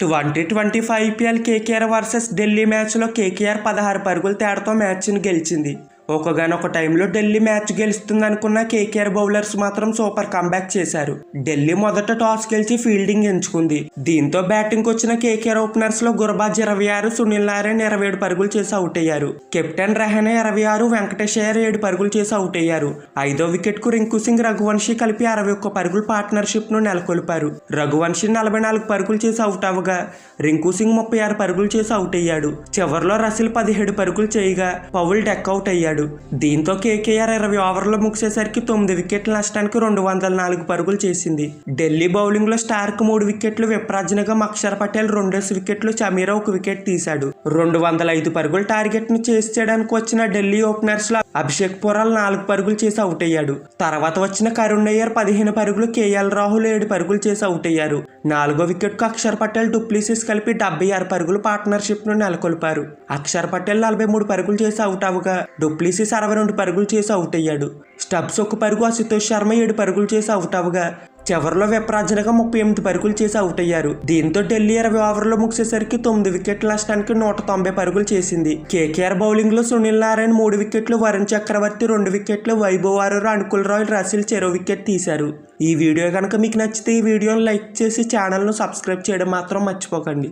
Twenty twenty five IPL KKR versus Delhi మ్యాచ్లో KKR పదహారు పరుగుల తేడాతో మ్యాచ్ను గెలిచింది. ఒకగానొక టైంలో ఢిల్లీ మ్యాచ్ గెలుస్తుంది అనుకున్న కేకేఆర్ బౌలర్స్ మాత్రం సూపర్ కంబ్యాక్ చేశారు. ఢిల్లీ మొదట టాస్ గెలిచి ఫీల్డింగ్ ఎంచుకుంది. దీంతో బ్యాటింగ్ వచ్చిన కేకేఆర్ ఓపెనర్స్లో గుర్బాజ్ ఇరవై ఆరు సునీల్ నారాయణ ఇరవై ఏడు పరుగులు చేసి అవుట్ అయ్యారు. కెప్టెన్ రెహనా ఇరవై ఆరు వెంకటేష్ ఏడు పరుగులు చేసి అవుట్ అయ్యారు. ఐదో వికెట్కు రింకు సింగ్ రఘువంశీ కలిపి అరవై ఒక్క పరుగుల పార్ట్నర్షిప్ను నెలకొల్పారు. రఘువంశీ నలభై నాలుగు పరుగులు చేసి అవుట్ అవ్వగా రింకు సింగ్ ముప్పై ఆరు పరుగులు చేసి అవుట్ అయ్యాడు. చివరిలో రసిల్ పదిహేడు పరుగులు చేయగా పౌల్ డెక్ అవుట్ అయ్యాడు. దీంతో కేకేఆర్ ఇరవై ఓవర్లో ముగిసేసరికి తొమ్మిది వికెట్ల నష్టానికి రెండు వందల నాలుగు పరుగులు చేసింది. ఢిల్లీ బౌలింగ్లో మూడు వికెట్లు విప్రాజనగా అక్షర్ పటేల్ రెండేసి వికెట్లు చమీరా ఒక వికెట్ తీశాడు. రెండు వందల ఐదు పరుగుల టార్గెట్ను చేసి చేయడానికి వచ్చిన ఢిల్లీ ఓపెనర్స్లో అభిషేక్ పురాల్ నాలుగు పరుగులు చేసి అవుట్ అయ్యాడు. తర్వాత వచ్చిన కరుణ్ అయ్యర్ పదిహేను పరుగులు కేఎల్ రాహుల్ ఏడు పరుగులు చేసి అవుట్ అయ్యారు. నాలుగో వికెట్కు అక్షర్ పటేల్ డుప్లీసిస్ కలిపి డెబ్బై ఆరు పరుగులు పార్ట్నర్షిప్ను నెలకొల్పారు. అక్షర్ పటేల్ నలభై మూడు పరుగులు చేసి అవుట్ అవ్వగా డుప్లీసిస్ అరవై రెండు పరుగులు చేసి అవుట్ అయ్యాడు. స్టబ్స్ ఒక పరుగు అశుతోష్ శర్మ ఏడు పరుగులు చేసి అవుట్ అవ్వగా చివరిలో విప్రాజనగా ముప్పై ఎనిమిది పరుగులు చేసి అవుట్ అయ్యారు. దీంతో ఢిల్లీ ఇరవై ఓవర్లో ముగిసేసరికి తొమ్మిది వికెట్లు నష్టానికి నూట తొంభై పరుగులు చేసింది. కేకేఆర్ బౌలింగ్లో సునీల్ నారాయణ మూడు వికెట్లు వరుణ్ చక్రవర్తి రెండు వికెట్లు వైభవ్ ఆరూర్ అనుకుల్ రాయ్ రసిల్ చెరో వికెట్ తీశారు. ఈ వీడియో కనుక మీకు నచ్చితే ఈ వీడియోని లైక్ చేసి ఛానల్ను సబ్స్క్రైబ్ చేయడం మాత్రం మర్చిపోకండి.